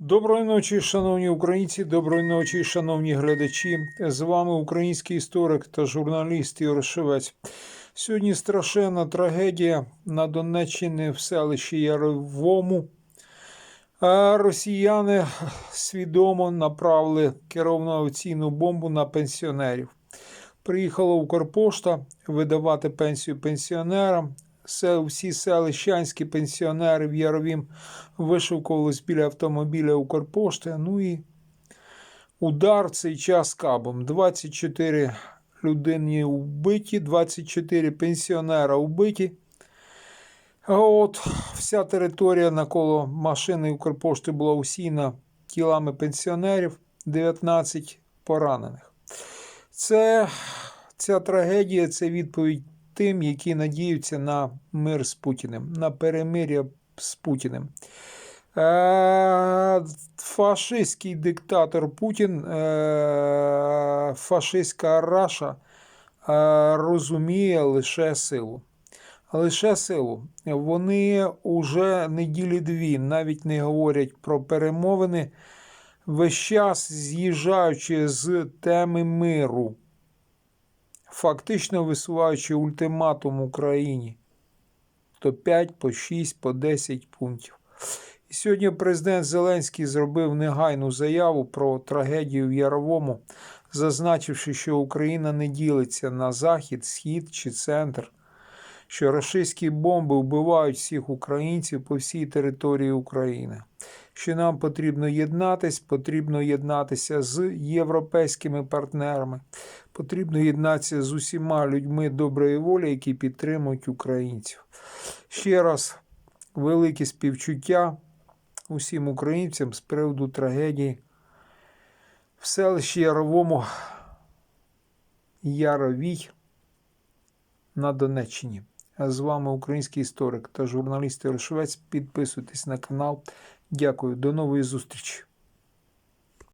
Доброї ночі, шановні українці, доброї ночі, шановні глядачі. З вами український історик та журналіст Ігор Шевець. Сьогодні страшенна трагедія на Донеччині в селищі Яровому. Росіяни свідомо направили керовну авіаційну бомбу на пенсіонерів. Приїхала Укрпошта видавати пенсію пенсіонерам. Всі селищанські пенсіонери в Яровім вишивкувались біля автомобіля Укрпошти. Ну і удар цей час кабом. 24 людини вбиті, 24 пенсіонера вбиті. От вся територія навколо машини Укрпошти була усіяна тілами пенсіонерів, 19 поранених. Це ця трагедія це відповідь тим, які надіються на мир з Путіним, на перемир'я з Путіним. Е, Фашистський диктатор Путін, е, фашистська Раша е, розуміє лише силу. Лише силу. Вони уже неділі дві навіть не говорять про перемовини, весь час з'їжджаючи з теми миру, фактично висуваючи ультиматум Україні. То 5, по 6, по 10 пунктів. І сьогодні президент Зеленський зробив негайну заяву про трагедію в Яровому, зазначивши, що Україна не ділиться на захід, схід чи центр, що рашистські бомби вбивають всіх українців по всій території України. Що нам потрібно єднатись, потрібно єднатися з європейськими партнерами, потрібно єднатися з усіма людьми доброї волі, які підтримують українців. Ще раз велике співчуття усім українцям з приводу трагедії в селищі Яровому Яровій на Донеччині. З вами український історик та журналіст Рошвець. Підписуйтесь на канал. Дякую, до нової зустрічі.